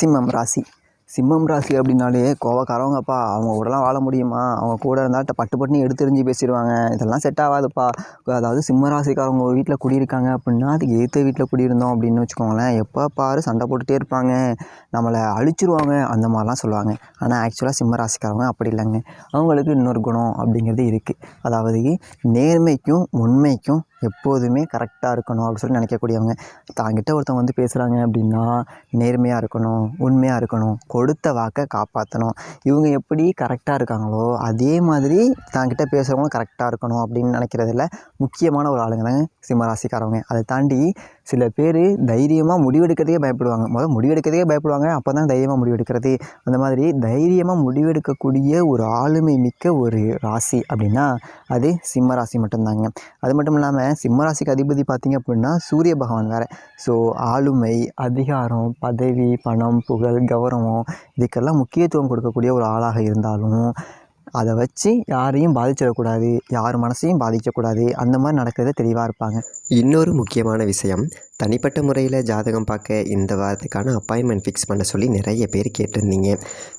சிம்மம் ராசி. சிம்மம் ராசி அப்படின்னாலே கோவக்காரவங்கப்பா அவங்க கூடலாம் வாழ முடியுமா? அவங்க கூட இருந்தால் பட்டு பட்டுன்னு எடுத்துரிஞ்சு பேசிடுவாங்க. இதெல்லாம் செட் ஆகாதுப்பா. அதாவது சிம்ம ராசிக்காரவங்க ஒரு வீட்டில் குடியிருக்காங்க அப்படின்னா அதுக்கு எதிர்த்த வீட்டில் குடியிருந்தோம் அப்படின்னு வச்சுக்கோங்களேன் எப்போ பாரு சண்டை போட்டுகிட்டே இருப்பாங்க. நம்மளை அழிச்சிருவாங்க அந்த மாதிரிலாம் சொல்லுவாங்க. ஆனால் ஆக்சுவலாக சிம்ம ராசிக்காரவங்க அப்படி இல்லைங்க. அவங்களுக்கு இன்னொரு குணம் அப்படிங்கிறது இருக்குது அதாவது நேர்மைக்கும் உண்மைக்கும் எப்போதுமே கரெக்டாக இருக்கணும் அப்படின்னு சொல்லி நினைக்கக்கூடியவங்க. தாங்கிட்ட ஒருத்தவங்க வந்து பேசுகிறாங்க அப்படின்னா நேர்மையாக இருக்கணும் உண்மையாக இருக்கணும் கொடுத்த வாக்கை காப்பாற்றணும் இவங்க எப்படி கரெக்டாக இருக்காங்களோ அதே மாதிரி தாங்கிட்ட பேசுகிறவங்களும் கரெக்டாக இருக்கணும் அப்படின்னு நினைக்கிறதுல முக்கியமான ஒரு ஆளுங்க தாங்க சிம்மராசிக்காரவங்க அதை தாண்டி சில பேர் தைரியமாக முடிவெடுக்கிறதே பயப்படுவாங்க. முதல் முடிவெடுக்கிறதுக்கே பயப்படுவாங்க அப்போ தான் தைரியமாக முடிவெடுக்கிறது. அந்த மாதிரி தைரியமாக முடிவெடுக்கக்கூடிய ஒரு ஆளுமை மிக்க ஒரு ராசி அப்படின்னா அது சிம்ம ராசி மட்டும்தாங்க. அது மட்டும் இல்லாமல் சிம்ம ராசிக்கு அதிபதி பார்த்திங்க அப்படின்னா சூரிய பகவான் வேறு. ஸோ ஆளுமை அதிகாரம் பதவி பணம் புகழ் கௌரவம் இதுக்கெல்லாம் முக்கியத்துவம் கொடுக்கக்கூடிய ஒரு ஆளாக இருந்தாலும் அதை வச்சு யாரையும் பாதிச்சிடக்கூடாது யார் மனசையும் பாதிக்கக்கூடாது அந்த மாதிரி நடக்கிறத தெளிவாக இருப்பாங்க. இன்னொரு முக்கியமான விஷயம் தனிப்பட்ட முறையில் ஜாதகம் பார்க்க இந்த வாரத்துக்கான அப்பாயின்மெண்ட் ஃபிக்ஸ் பண்ண சொல்லி நிறைய பேர் கேட்டிருந்தீங்க.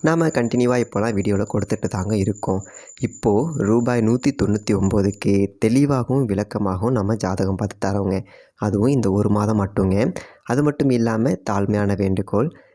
நாம் கண்டினியூவாக இப்போலாம் வீடியோவில் கொடுத்துட்டு தாங்க இருக்கோம். இப்போது ரூபாய் நூற்றி தொண்ணூற்றி ஒம்போதுக்கு தெளிவாகவும் விளக்கமாகவும் நம்ம ஜாதகம் பார்த்து தரோங்க. அதுவும் இந்த ஒரு மாதம் மட்டுங்க. அது மட்டும் இல்லாமல் தாழ்மையான வேண்டுகோள்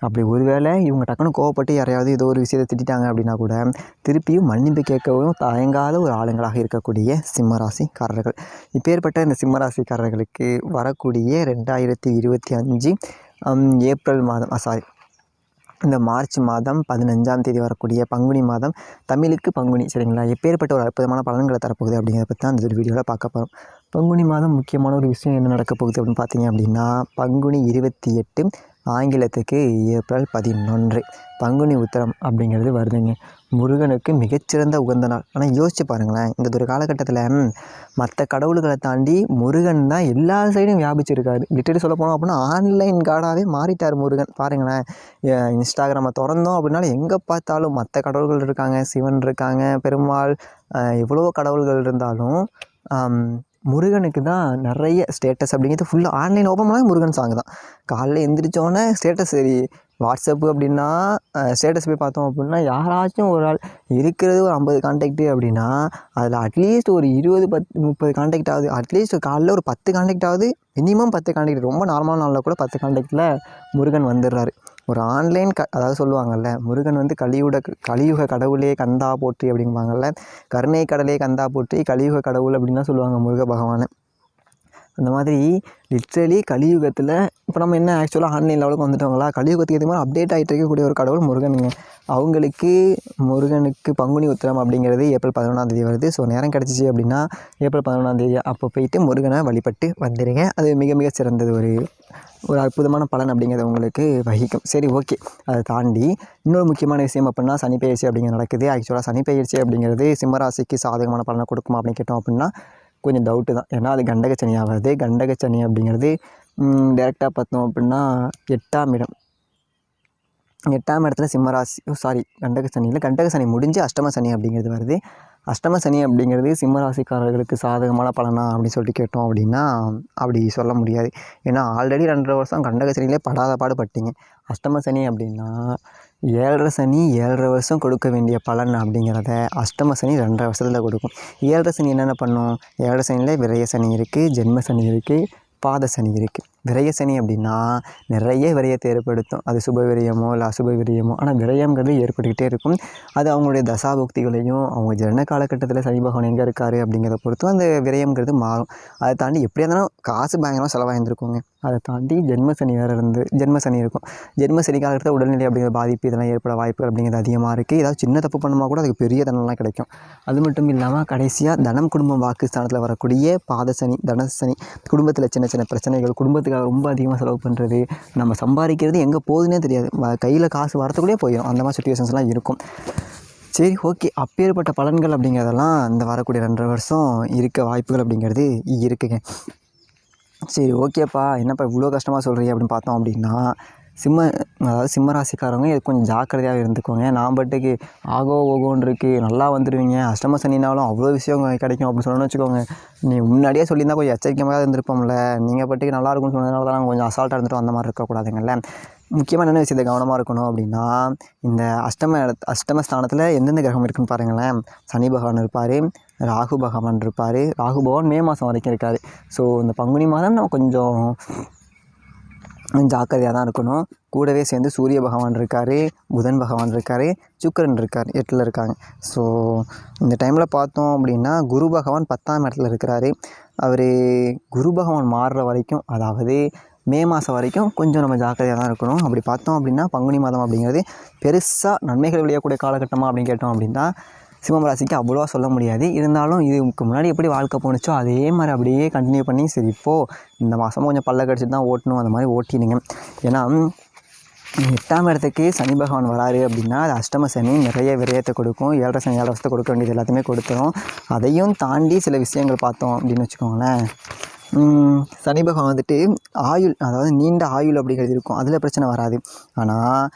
அப்படி ஒருவேளை இவங்க டக்குன்னு கோவப்பட்டு யாரையாவது ஏதோ ஒரு விஷயத்தை திட்டாங்க அப்படின்னா கூட திருப்பியும் மன்னிப்பு கேட்கவும் தயங்காத ஒரு ஆளுங்களாக இருக்கக்கூடிய சிம்மராசிக்காரர்கள். இப்பேற்பட்ட இந்த சிம்மராசிக்காரர்களுக்கு வரக்கூடிய ரெண்டாயிரத்தி இருபத்தி அஞ்சு ஏப்ரல் மாதம் சாரி இந்த மார்ச் மாதம் பதினஞ்சாம் தேதி வரக்கூடிய பங்குனி மாதம் தமிழுக்கு பங்குனி சரிங்களா? எப்பேற்பட்ட ஒரு அற்புதமான பலன்களை தரப்போகுது அப்படிங்கிறத பற்றி தான் அந்த ஒரு வீடியோவில் பார்க்க போகிறோம் பங்குனி மாதம் முக்கியமான ஒரு விஷயம் என்ன நடக்க போகுது அப்படின்னு பார்த்தீங்க அப்படின்னா பங்குனி இருபத்தி எட்டு ஆங்கிலத்துக்கு ஏப்ரல் பதினொன்று. பங்குனி உத்திரம் அப்படிங்கிறது வருதுங்க. முருகனுக்கு மிகச்சிறந்த உகந்த நாள். ஆனால் யோசிச்சு பாருங்களேன். இந்த ஒரு காலகட்டத்தில் மற்ற கடவுள்களை தாண்டி முருகன் தான் எல்லா சைடும் வியாபிச்சிருக்காரு. லிட்டரி சொல்ல போனோம் அப்படின்னா ஆன்லைன் காடாகவே மாறிட்டார் முருகன். பாருங்களேன். இன்ஸ்டாகிராமை திறந்தோம் அப்படின்னாலும் எங்கே பார்த்தாலும் மற்ற கடவுள்கள் இருக்காங்க சிவன் இருக்காங்க பெருமாள் எவ்வளோ கடவுள்கள் இருந்தாலும் முருகனுக்கு தான் நிறைய ஸ்டேட்டஸ் அப்படிங்கிறது ஃபுல்லாக ஆன்லைன் ஓப்பன் பண்ணால் முருகன் சாங் தான். காலைல எந்திரிச்சோன்னே ஸ்டேட்டஸ் சரி. வாட்ஸ்அப்பு அப்படின்னா ஸ்டேட்டஸ் போய் பார்த்தோம் அப்படின்னா யாராச்சும் ஒரு ஆள் இருக்கிறது ஒரு ஐம்பது கான்டாக்ட்டு அப்படின்னா அதில் அட்லீஸ்ட் ஒரு இருபது பத்து முப்பது கான்டாக்ட் ஆகுது. அட்லீஸ்ட் காலைல ஒரு பத்து கான்டாக்ட் ஆகுது. மினிமம் பத்து கான்டாக்ட் ரொம்ப நார்மலான நாளில் கூட பத்து கான்டாக்டில் முருகன் வந்துடுறாரு. ஒரு ஆன்லைன் க அதாவது சொல்லுவாங்கள்ல முருகன் வந்து கலியுட கலியுக கடவுளே கந்தா போற்றி அப்படிம்பாங்கல்ல கருணை கடலே கந்தா போற்றி கலியுக கடவுள் அப்படின்லாம் சொல்லுவாங்க முருக பகவானை. அந்த மாதிரி லிட்ரலி கலியுகத்தில் இப்போ நம்ம என்ன ஆக்சுவலாக ஆன்லைன் லெவலுக்கு வந்துட்டவங்களா கலியுகத்துக்கு ஏற்ற மாதிரி அப்டேட் ஆகிட்டு இருக்கக்கூடிய ஒரு கடவுள் முருகனுங்க. அவங்களுக்கு முருகனுக்கு பங்குனி உத்திரம் அப்படிங்கிறது ஏப்ரல் பதினொன்றாம் தேதி வருது. ஸோ நேரம் கிடச்சிச்சு அப்படின்னா ஏப்ரல் பதினொன்றாம் தேதி அப்போ போயிட்டு முருகனை வழிபட்டு வந்துடுங்க அது மிக மிக சிறந்தது ஒரு ஒரு அற்புதமான பலன் அப்படிங்கிறது உங்களுக்கு வகிக்கும். சரி ஓகே. அதை தாண்டி இன்னொரு முக்கியமான விஷயம் அப்படின்னா சனி பயிற்சி அப்படிங்கிறது நடக்குது. ஆக்சுவலாக சனி பயிற்சி அப்படிங்கிறது சிம்மராசிக்கு சாதகமான பலனை கொடுக்குமா அப்படின்னு கேட்டோம் அப்படின்னா கொஞ்சம் டவுட்டு தான். ஏன்னா அது கண்டக சனியாக வருது கண்டக சனி அப்படிங்கிறது டேரெக்டாக பார்த்தோம் அப்படின்னா எட்டாம் இடம். எட்டாம் இடத்துல சிம்மராசி சாரி கண்டக சனியில் கண்டக சனி முடிஞ்சு அஷ்டம சனி அப்படிங்கிறது வருது. அஷ்டம சனி அப்படிங்கிறது சிம்மராசிக்காரர்களுக்கு சாதகமான பலனா அப்படின்னு சொல்லிட்டு கேட்டோம் அப்படின்னா அப்படி சொல்ல முடியாது. ஏன்னா ஆல்ரெடி ரெண்டரை வருஷம் கண்டக சனியிலே படாத பாடுபட்டீங்க. அஷ்டம சனி அப்படின்னா ஏழரை சனி ஏழரை வருஷம் கொடுக்க வேண்டிய பலன் அப்படிங்கிறத அஷ்டம சனி ரெண்டரை வருஷத்தில் கொடுக்கும். ஏழரை சனி என்னென்ன பண்ணும்? ஏழரை சனியில் விரய சனி இருக்குது ஜென்ம சனி இருக்குது பாத சனி இருக்குது விரய சனி அப்படின்னா நிறைய விரயத்தை ஏற்படுத்தும். அது சுப விரயமோ இல்லை அசுப விரயமோ ஆனால் விரயங்கிறது ஏற்பட்டுக்கிட்டே இருக்கும். அது அவங்களுடைய தசாபுக்திகளையும் அவங்க ஜன காலகட்டத்தில் சனி பகவான் எங்கே இருக்கார் அப்படிங்கிறத பொறுத்தும் அந்த விரயங்கிறது மாறும். அதை தாண்டி எப்படியா இருந்தாலும் காசு பயங்கரமாக செலவாயிருந்திருக்குங்க. அதை தாண்டி ஜென்ம சனி வேறு இருந்து ஜென்ம சனி இருக்கும். ஜென்ம சனி உடல்நிலை அப்படிங்கிற பாதிப்பு இதெல்லாம் ஏற்பட வாய்ப்புகள் அப்படிங்கிறது அதிகமாக இருக்குது ஏதாவது சின்ன தப்பு பண்ணுமா கூட அதுக்கு பெரிய தனம்லாம் கிடைக்கும். அது மட்டும் இல்லாமல் கடைசியாக தனம் குடும்பம் வாக்கு ஸ்தானத்தில் வரக்கூடிய பாத சனி குடும்பத்தில் சின்ன சின்ன பிரச்சனைகள் குடும்பத்துக்காக ரொம்ப அதிகமாக செலவு பண்ணுறது நம்ம சம்பாதிக்கிறது எங்கே போகுதுன்னே தெரியாது. கையில் காசு வரத்துக்குள்ளேயே போயிடும் அந்த மாதிரி சுச்சுவேஷன்ஸ்லாம் இருக்கும். சரி ஓகே. அப்பேற்பட்ட பலன்கள் அப்படிங்கிறதெல்லாம் இந்த வரக்கூடிய ரெண்டரை வருஷம் இருக்க வாய்ப்புகள் அப்படிங்கிறது இருக்குங்க. சரி ஓகேப்பா. என்னப்பா இவ்வளோ கஷ்டமாக சொல்கிறீங்க அப்படின்னு பார்த்தோம் அப்படின்னா சிம்ம அதாவது சிம்ம ராசிக்காரவங்க இது கொஞ்சம் ஜாக்கிரதையாக இருந்துக்கோங்க. நான் பாட்டுக்கு ஆகோ ஓகோன்னு இருக்குது நல்லா வந்துடுவீங்க அஷ்டம சனினாலும் அவ்வளோ விஷயம் கிடைக்கும் அப்படின்னு சொல்லணும்னு வச்சுக்கோங்க. நீ முன்னாடியே சொல்லியிருந்தா கொஞ்சம் எச்சரிக்கையாக இருந்திருப்போம்ல. நீங்கள் பாட்டுக்கு நல்லா இருக்கும்னு சொன்னதுனால தான் நாங்கள் கொஞ்சம் அசால்ட்டாக இருந்துட்டு அந்த மாதிரி இருக்கக்கூடாதுங்கல்ல. முக்கியமாக என்ன விஷயத்தை கவனமாக இருக்கணும் அப்படின்னா இந்த அஷ்டம இடத் அஷ்டம ஸ்தானத்தில் எந்தெந்த கிரகம் இருக்குன்னு பாருங்களேன். சனி பகவான் இருப்பார் ராகு பகவான் இருப்பார் ராகு பகவான் மே மாதம் வரைக்கும் இருக்கார். ஸோ இந்த பங்குனி மாதம் நம்ம கொஞ்சம் ஜாக்கிரதையாக தான் இருக்கணும். கூடவே சேர்ந்து சூரிய பகவான் இருக்கார் புதன் பகவான் இருக்கார் சுக்கிரன் இருக்கார் எட்டில் இருக்காங்க. ஸோ இந்த டைமில் பார்த்தோம் அப்படின்னா குரு பகவான் பத்தாம் இடத்துல இருக்கிறாரு. அவர் குரு பகவான் மாறுற வரைக்கும் அதாவது மே மாதம் வரைக்கும் கொஞ்சம் நம்ம ஜாக்கிரதையாக தான் இருக்கணும். அப்படி பார்த்தோம் அப்படின்னா பங்குனி மாதம் அப்படிங்கிறது பெருசாக நன்மைகள் விளையக்கூடிய காலகட்டமாக அப்படின்னு கேட்டோம் அப்படின்னா சிம்மம் ராசிக்கு அவ்வளோவா சொல்ல முடியாது. இருந்தாலும் இதுக்கு முன்னாடி எப்படி வாழ்க்கை போணுச்சோ அதே மாதிரி அப்படியே கண்டினியூ பண்ணி சரி இப்போது இந்த மாதமும் கொஞ்சம் பல்ல கடிச்சிட்டு தான் ஓட்டணும் அந்த மாதிரி ஓட்டினுங்க ஏன்னா எட்டாம் இடத்துக்கு சனி பகவான் வராரு அப்படின்னா அது அஷ்டம சனி நிறைய விரயத்தை கொடுக்கும். ஏழரை சனி ஏழரை வருஷத்தை கொடுக்க வேண்டியது எல்லாத்தையுமே கொடுத்துரும். அதையும் தாண்டி சில விஷயங்கள் பார்த்தோம் அப்படின்னு வச்சுக்கோங்களேன். சனி பகவான் வந்துட்டு ஆயுள் அதாவது நீண்ட ஆயுள் அப்படிங்கிறது இருக்கும். அதில் பிரச்சனை வராது. ஆனால்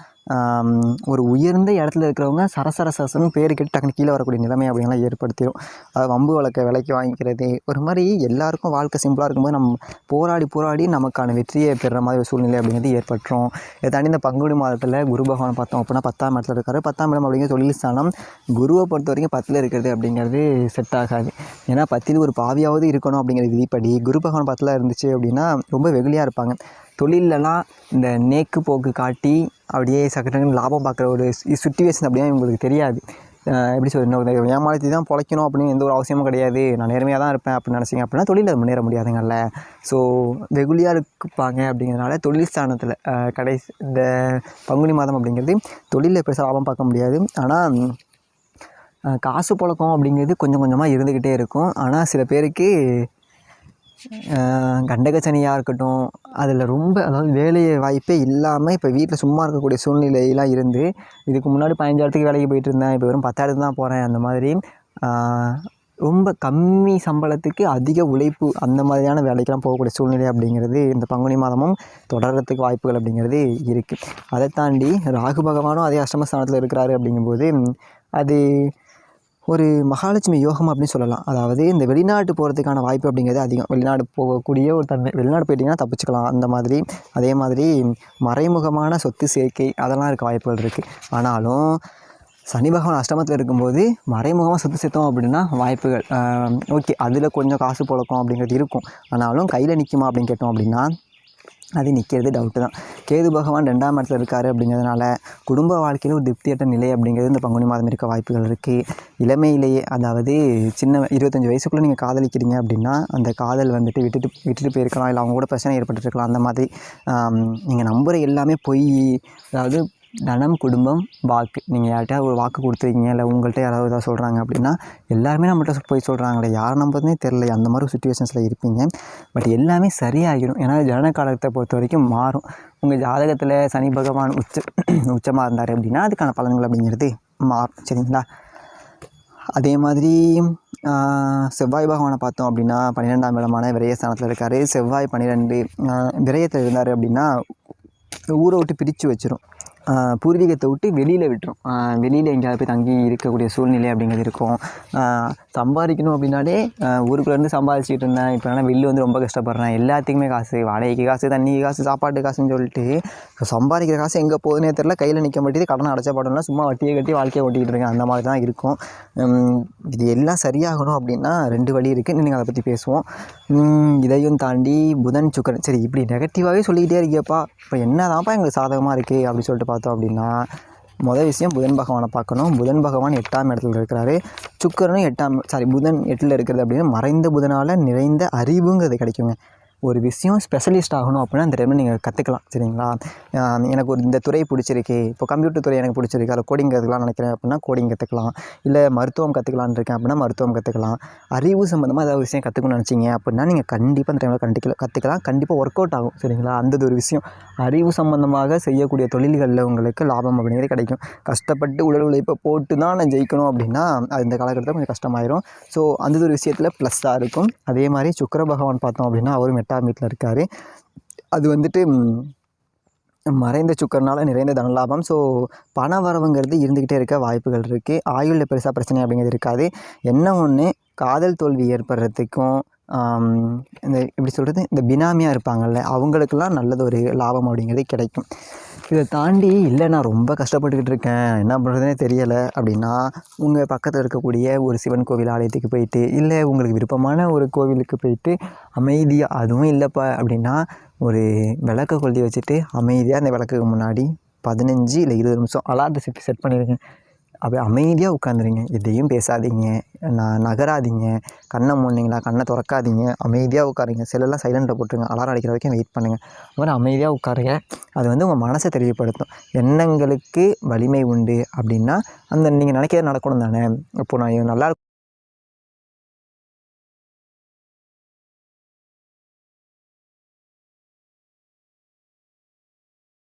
ஒரு உயர்ந்த இடத்துல இருக்கிறவங்க சரசர சரசன்னு பேர் கேட்டு டக்குனு கீழே வரக்கூடிய நிலைமை அப்படின்லாம் ஏற்படுத்திடும் அதாவது வம்பு வழக்க விலைக்கு வாங்கிக்கிறது. ஒரு மாதிரி எல்லாருக்கும் வாழ்க்கை சிம்பிளாக இருக்கும்போது நம்ம போராடி போராடி நமக்கான வெற்றியை பெறுற மாதிரி ஒரு சூழ்நிலை அப்படிங்கிறது ஏற்பட்டுரும். இதை தாண்டி இந்த பங்குனி மாதத்தில் குரு பகவான் பார்த்தோம் அப்படின்னா பத்தாம் இடத்துல இருக்காரு. பத்தாம் இடம் அப்படிங்கிற தொழில் ஸ்தானம் குருவை பொறுத்த வரைக்கும் பத்தில் இருக்கிறது அப்படிங்கிறது செட் ஆகாது. ஏன்னா பத்தில் ஒரு பாவியாவது இருக்கணும் அப்படிங்கிற விதிப்படி குரு பகவான் பத்தில் இருந்துச்சு அப்படின்னா ரொம்ப வெகுளியாக இருப்பாங்க. தொழிலெலாம் இந்த நேக்கு போக்கு காட்டி அப்படியே சக்கரன்னு லாபம் பார்க்குற ஒரு சுச்சுவேஷன் அப்படியே இவங்களுக்கு தெரியாது. எப்படி சொல்றது? இன்னொரு ஏமாற்றி தான் பிழைக்கணும் அப்படின்னு எந்த ஒரு அவசியமும் கிடையாது. நான் நேர்மையாக தான் இருப்பேன் அப்படின்னு நினச்சிங்க அப்படின்னா தொழிலில் முன்னேற முடியாதுங்கல்ல. ஸோ வெகுளியாக இருப்பாங்க அப்படிங்கிறதுனால தொழில் ஸ்தானத்தில் கடைசி இந்த பங்குனி மாதம் அப்படிங்கிறது தொழிலில் பெருசாக லாபம் பார்க்க முடியாது. ஆனால் காசு புழக்கம் அப்படிங்கிறது கொஞ்சம் கொஞ்சமாக இருந்துக்கிட்டே இருக்கும். ஆனால் சில பேருக்கு கண்டக சனியாக இருக்கட்டும் அதில் ரொம்ப அதாவது வேலை வாய்ப்பே இல்லாமல் இப்போ வீட்டில் சும்மா இருக்கக்கூடிய சூழ்நிலையெல்லாம் இருந்து இதுக்கு முன்னாடி பதினஞ்சாயிரத்துக்கு வேலைக்கு போயிட்டு இருந்தேன் இப்போ வெறும் பத்தாயிரத்து தான் போகிறேன் அந்த மாதிரி ரொம்ப கம்மி சம்பளத்துக்கு அதிக உழைப்பு அந்த மாதிரியான வேலைக்கெல்லாம் போகக்கூடிய சூழ்நிலை அப்படிங்கிறது இந்த பங்குனி மாதமும் தொடர்றதுக்கு வாய்ப்புகள் அப்படிங்கிறது இருக்குது அதை தாண்டி ராகு பகவானும் அதே அஷ்டமஸ்தானத்தில் இருக்கிறாரு அப்படிங்கும்போது அது ஒரு மகாலட்சுமி யோகம் அப்படின்னு சொல்லலாம். அதாவது இந்த வெளிநாட்டு போகிறதுக்கான வாய்ப்பு அப்படிங்கிறது அதிகம். வெளிநாடு போகக்கூடிய ஒரு தன்மை. வெளிநாடு போயிட்டிங்கன்னா தப்பிச்சுக்கலாம். அந்த மாதிரி அதே மாதிரி மறைமுகமான சொத்து சேர்க்கை அதெல்லாம் இருக்க வாய்ப்புகள் இருக்குது ஆனாலும் சனி பகவான் அஷ்டமத்தில் இருக்கும்போது மறைமுகமாக சொத்து சேர்த்தோம் அப்படின்னா வாய்ப்புகள் ஓகே அதில் கொஞ்சம் காசு புழக்கம் அப்படிங்கிறது இருக்கும். ஆனாலும் கையில் நிற்குமா அப்படின்னு கேட்டோம் அப்படின்னா அது நிற்கிறது டவுட்டு தான். கேது பகவான் ரெண்டாம் இடத்துல இருக்கார் அப்படிங்கிறதுனால குடும்ப வாழ்க்கையில் ஒரு திருப்தியற்ற நிலை அப்படிங்கிறது இந்த பங்குனி மாதம் இருக்க வாய்ப்புகள் இருக்குது இளமையிலேயே அதாவது சின்ன இருபத்தஞ்சி வயசுக்குள்ளே நீங்கள் காதலிக்கிறீங்க அப்படின்னா அந்த காதல் வந்துட்டு விட்டுட்டு விட்டுட்டு போயிருக்கலாம் இல்லை அவங்க கூட பிரச்சனை ஏற்பட்டுருக்கலாம் அந்த மாதிரி நீங்கள் நம்புகிற எல்லாமே பொய் அதாவது தனம் குடும்பம் வாக்கு. நீங்கள் யார்கிட்டயா ஒரு வாக்கு கொடுத்துருக்கீங்க? இல்லை உங்கள்கிட்ட யாராவது ஏதாவது சொல்கிறாங்க அப்படின்னா எல்லாருமே நம்மள்கிட்ட போய் சொல்கிறாங்களே யார் நம்பதுனே தெரில அந்த மாதிரி சுச்சுவேஷன்ஸில் இருப்பீங்க. பட் எல்லாமே சரியாகிடும். ஏன்னா ஜனன காலத்தை பொறுத்த வரைக்கும் மாறும். உங்கள் ஜாதகத்தில் சனி பகவான் உச்ச உச்சமாக இருந்தார் அப்படின்னா அதுக்கான பலன்கள் அப்படிங்கிறது மாறும். சரிங்களா? அதே மாதிரி செவ்வாய் பகவானை பார்த்தோம் அப்படின்னா பன்னிரெண்டாம் இடமான விரயஸ்தானத்தில் இருக்கார். செவ்வாய் பன்னிரெண்டு விரயத்தில் இருந்தார் அப்படின்னா ஊரை விட்டு பிரித்து வச்சிரும். பூர்வீகத்தை விட்டு வெளியில் விட்டுரும். வெளியில் எங்கேயாவது போய் தங்கி இருக்கக்கூடிய சூழ்நிலை அப்படிங்கிறது இருக்கும். சம்பாதிக்கணும் அப்படின்னாலே ஊருக்குள்ளேருந்து சம்பாதிச்சிட்டு இருந்தேன் இப்போ ஆனால் வெளில வந்து ரொம்ப கஷ்டப்படுறேன். எல்லாத்துக்குமே காசு வாடகைக்கு காசு தண்ணிக்கு காசு சாப்பாட்டு காசுன்னு சொல்லிட்டு சம்பாதிக்கிற காசு எங்கே போகுதுனே தெரில கையில் நிற்க மாட்டேது கடனை அடைச்ச படம்லாம் சும்மா வட்டியை கட்டி வாழ்க்கையை ஓட்டிக்கிட்டு இருக்கேன். அந்த மாதிரி தான் இருக்கும். இது எல்லாம் சரியாகணும் அப்படின்னா ரெண்டு வழி இருக்குது நீங்கள் அதை பற்றி பேசுவோம். இதையும் தாண்டி புதன் சுக்கரன். சரி இப்படி நெகட்டிவாகவே சொல்லிக்கிட்டே இருக்கியப்பா. இப்போ என்ன தான்ப்பா எங்களுக்கு சாதகமாக இருக்குது அப்படின்னு சொல்லிட்டு பார்த்தோம் அப்படின்னா முதல் விஷயம் புதன் பகவானை பார்க்கணும். புதன் பகவான் எட்டாம் இடத்துல இருக்கிறாரு. சுக்கரனும் எட்டாம் சாரி புதன் எட்டில் இருக்கிறது அப்படின்னு மறைந்த புதனால் நிறைந்த அறிவுங்கிறது கிடைக்குங்க. ஒரு விஷயம் ஸ்பெஷலிஸ்ட் ஆகணும் அப்படின்னா அந்த டைமில் நீங்கள் கற்றுக்கலாம் சரிங்களா? எனக்கு ஒரு இந்த துறை பிடிச்சிருக்கு. இப்போ கம்ப்யூட்டர் துறை எனக்கு பிடிச்சிருக்கு. அதில் கோடிங் கற்றுக்கலாம் நினைக்கிறேன் அப்படின்னா கோடிங் கற்றுக்கலாம் இல்லை மருத்துவம் கற்றுக்கலான்னு இருக்கேன் அப்படின்னா மருத்துவம் கற்றுக்கலாம் அறிவு சம்மந்தமாக ஏதாவது விஷயம் கற்றுக்கணும்னு நினச்சிங்க அப்படின்னா நீங்கள் கண்டிப்பாக அந்த டைமில் கண்டிக்கலாம் கற்றுக்கலாம் கண்டிப்பாக ஒர்க் அவுட் ஆகும் சரிங்களா? அந்த ஒரு விஷயம். அறிவு சம்மந்தமாக செய்யக்கூடிய தொழில்களில் உங்களுக்கு லாபம் அப்படிங்கிறது கிடைக்கும். கஷ்டப்பட்டு உடல் உழைப்பை போட்டு தான் நான் ஜெயிக்கணும் அப்படின்னா அது இந்த காலகட்டத்தில் கொஞ்சம் கஷ்டமாயிரும். ஸோ அந்த ஒரு விஷயத்தில் ப்ளஸ்ஸாக இருக்கும். அதே மாதிரி சுக்கர பகவான் பார்த்தோம் அப்படின்னா அவரும் எட்டாம் வீட்டில் இருக்கார். அது வந்துட்டு மறைந்த சுக்கரனால் நிறைந்த தனலாபம். ஸோ பண வரவுங்கிறது இருந்துக்கிட்டே இருக்க வாய்ப்புகள் இருக்குது ஆயுளில் பெருசாக பிரச்சனை அப்படிங்கிறது இருக்காது. என்ன ஒன்று காதல் தோல்வி ஏற்படுறதுக்கும் இந்த எப்படி சொல்கிறது இந்த பினாமியாக இருப்பாங்கள்ல அவங்களுக்கெல்லாம் நல்லது ஒரு லாபம் அப்படிங்கிறது கிடைக்கும். இதை தாண்டி இல்லை நான் ரொம்ப கஷ்டப்பட்டுக்கிட்டு இருக்கேன். என்ன பண்ணுறதுனே தெரியலை. அப்படின்னா உங்கள் பக்கத்தில் இருக்கக்கூடிய ஒரு சிவன் கோவில் ஆலயத்துக்கு போயிட்டு இல்லை உங்களுக்கு விருப்பமான ஒரு கோவிலுக்கு போயிட்டு அமைதியாக அதுவும் இல்லைப்பா. அப்படின்னா ஒரு விளக்க கொளுத்தி வச்சுட்டு அமைதியாக அந்த விளக்குக்கு முன்னாடி பதினஞ்சு இல்லை இருபது நிமிஷம் அலாரத்தை செட் செட் பண்ணிடுங்க. அப்படியே அமைதியாக உட்காந்துருங்க. எதையும் பேசாதீங்க. நான் நகராதீங்க. கண்ணை மூடினீங்களா? கண்ணை திறக்காதீங்க. அமைதியாக உட்காருங்க. செல்லெல்லாம் சைலண்ட்டில் போட்டுருங்க. அலாரம் அடிக்கிற வரைக்கும் வெயிட் பண்ணுங்கள் அப்புறம் அமைதியாக உட்காருங்க. அது வந்து உங்கள் மனசை தெரியப்படுத்தும். எண்ணங்களுக்கு வலிமை உண்டு அப்படின்னா அந்த நீங்கள் நினைக்கிறது நடக்கணும் தானே. இப்போ நான் நல்லா